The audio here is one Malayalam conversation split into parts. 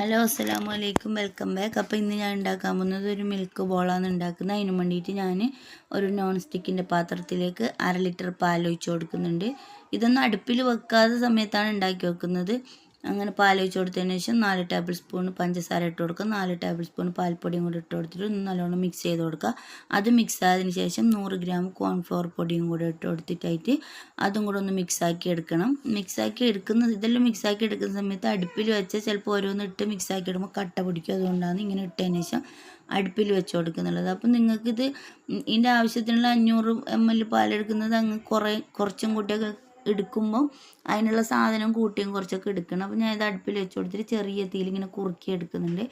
ഹലോ അസ്സലാമു അലൈക്കും വെൽക്കം ബാക്ക്. അപ്പോൾ ഇന്ന് ഞാൻ ഉണ്ടാക്കാൻ പോകുന്നത് ഒരു മിൽക്ക് ബോളാണ് ഉണ്ടാക്കുന്നത്. അതിന് വേണ്ടിയിട്ട് ഞാൻ ഒരു നോൺ സ്റ്റിക്കിന്റെ പാത്രത്തിലേക്ക് അര ലിറ്റർ പാൽ ഒഴിച്ച് കൊടുക്കുന്നുണ്ട്. ഇതൊന്നും അടുപ്പിൽ വെക്കാത്ത സമയത്താണ് ഉണ്ടാക്കി വെക്കുന്നത്. അങ്ങനെ പാൽ ഒഴിച്ച് കൊടുത്തതിന് ശേഷം നാല് ടേബിൾ സ്പൂൺ പഞ്ചസാര ഇട്ട് കൊടുക്കുക. നാല് ടേബിൾ സ്പൂൺ പാൽപ്പൊടിയും കൂടി ഇട്ട് കൊടുത്തിട്ട് നല്ലോണം മിക്സ് ചെയ്ത് കൊടുക്കുക. അത് മിക്സ് ആയതിനു ശേഷം നൂറ് ഗ്രാം കോൺഫ്ലവർ പൊടിയും കൂടി ഇട്ട് കൊടുത്തിട്ടായിട്ട് അതും കൂടെ ഒന്ന് മിക്സ് ആക്കി എടുക്കണം. മിക്സ് ആക്കി എടുക്കുന്ന ഇതെല്ലാം മിക്സ് ആക്കി എടുക്കുന്ന സമയത്ത് അടുപ്പിൽ വെച്ച് ചിലപ്പോൾ ഓരോന്ന് ഇട്ട് മിക്സ് ആക്കി ഇടുമ്പോൾ കട്ട പിടിക്കും. അതുകൊണ്ടാണ് ഇങ്ങനെ ഇട്ടതിന് ശേഷം അടുപ്പിൽ വെച്ച് കൊടുക്കുന്നുള്ളത് അപ്പം നിങ്ങൾക്കിത് ഇതിന്റെ ആവശ്യത്തിനുള്ള അഞ്ഞൂറ് എം എൽ പാലെടുക്കുന്നത് അങ്ങ് കുറേ കുറച്ചും കൂട്ടിയൊക്കെ എടുക്കുമ്പം അതിനുള്ള സാധനം കൂട്ടിയും കുറച്ചൊക്കെ എടുക്കണം. അപ്പോൾ ഞാൻ ഇത് അടുപ്പിൽ വെച്ച് കൊടുത്തിട്ട് ചെറിയ തീയിൽ ഇങ്ങനെ കുറുക്കി എടുക്കുന്നുണ്ട്.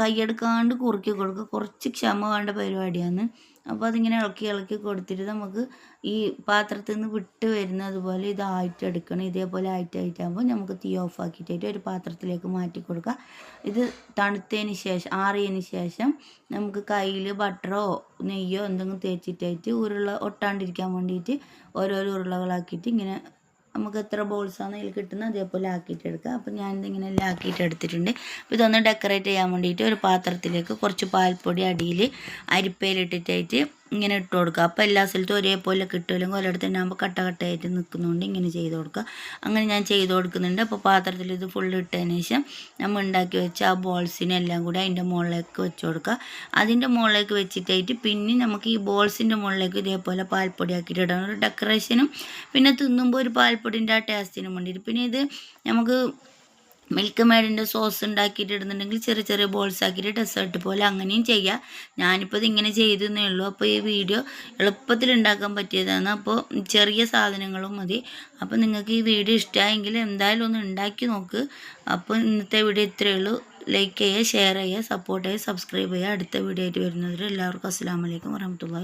കൈയെടുക്കാണ്ട് കുറുക്കി കൊടുക്കുക കുറച്ച് ക്ഷമ വേണ്ട പരിപാടിയാണ്. അപ്പോൾ അതിങ്ങനെ ഇളക്കി ഇളക്കി കൊടുത്തിട്ട് നമുക്ക് ഈ പാത്രത്തിൽ നിന്ന് വിട്ട് വരുന്നത് പോലെ ഇതായിട്ട് എടുക്കണം. ഇതേപോലെ ആയിട്ടായിട്ടാകുമ്പോൾ നമുക്ക് തീ ഓഫ് ആക്കിയിട്ടായിട്ട് ഒരു പാത്രത്തിലേക്ക് മാറ്റി കൊടുക്കുക ഇത് തണുത്തതിന് ശേഷം ആറിയതിന് ശേഷം നമുക്ക് കയ്യിൽ ബട്ടറോ നെയ്യോ എന്തെങ്കിലും തേച്ചിട്ടായിട്ട് ഉരുള ഒട്ടാണ്ടിരിക്കാൻ വേണ്ടിയിട്ട് ഓരോരോ ഉരുളകളാക്കിയിട്ട് ഇങ്ങനെ നമുക്ക് എത്ര ബോൾസാണ് ഇതിൽ കിട്ടുന്നത് അതേപോലെ ആക്കിയിട്ട് എടുക്കുക അപ്പോൾ ഞാനിത് ഇങ്ങനെ എല്ലാം ആക്കിയിട്ട് എടുത്തിട്ടുണ്ട്. അപ്പോൾ ഇതൊന്ന് ഡെക്കറേറ്റ് ചെയ്യാൻ വേണ്ടിയിട്ട് ഒരു പാത്രത്തിലേക്ക് കുറച്ച് പാൽപ്പൊടി അടിയിൽ അരിപ്പയിലിട്ടിട്ടായിട്ട് ഇങ്ങനെ ഇട്ട് കൊടുക്കുക. അപ്പോൾ എല്ലാ സ്ഥലത്തും ഒരേപോലെ കിട്ടുമല്ലെങ്കിൽ ഒരിടത്ത് തന്നെ ആകുമ്പോൾ കട്ട കട്ടയായിട്ട് നിൽക്കുന്നതുകൊണ്ട് ഇങ്ങനെ ചെയ്ത് കൊടുക്കുക. അങ്ങനെ ഞാൻ ചെയ്ത് കൊടുക്കുന്നുണ്ട്. അപ്പോൾ പാത്രത്തിൽ ഇത് ഫുൾ ഇട്ടതിന് ശേഷം നമ്മൾ ഉണ്ടാക്കി വെച്ച ആ ബോൾസിനെല്ലാം കൂടി അതിന്റെ മുകളിലേക്ക് വെച്ച് കൊടുക്കുക. അതിന്റെ മുകളിലേക്ക് വെച്ചിട്ടായിട്ട് പിന്നെ നമുക്ക് ഈ ബോൾസിന്റെ മുകളിലേക്ക് ഇതേപോലെ പാൽപ്പൊടി ആക്കിയിട്ട് ഇടണം. ഒരു ഡെക്കറേഷനും പിന്നെ തിന്നുമ്പോൾ ഒരു പാൽപ്പൊടിന്റെ ആ ടേസ്റ്റിനും വേണ്ടിയിട്ട്. പിന്നെ ഇത് നമുക്ക് മിൽക്ക് മേഡിന്റെ സോസ് ഉണ്ടാക്കിയിട്ട് ഇടുന്നുണ്ടെങ്കിൽ ചെറിയ ചെറിയ ബോൾസ് ആക്കിയിട്ട് ഡെസേർട്ട് പോലെ അങ്ങനെയും ചെയ്യാം. ഞാനിപ്പോൾ ഇതിങ്ങനെ ചെയ്തെന്നേ ചെയ്തേ ഉള്ളൂ. അപ്പോൾ ഈ വീഡിയോ എളുപ്പത്തിൽ ഉണ്ടാക്കാൻ പറ്റിയതാണ്. അപ്പോൾ ചെറിയ സാധനങ്ങളും മതി. അപ്പോൾ നിങ്ങൾക്ക് ഈ വീഡിയോ ഇഷ്ടമായെങ്കിൽ എന്തായാലും ഒന്ന് ഉണ്ടാക്കി നോക്ക്. അപ്പോൾ ഇന്നത്തെ വീഡിയോ ഇത്രയേ ഉള്ളൂ. ലൈക്ക് ചെയ്യുക ഷെയർ ചെയ്യുക സപ്പോർട്ട് ചെയ്യുക സബ്സ്ക്രൈബ് ചെയ്യുക. അടുത്ത വീഡിയോ ആയിട്ട് വരുന്നവർ എല്ലാവർക്കും അസ്സാം വലൈക്കും വരഹമുല്ലാ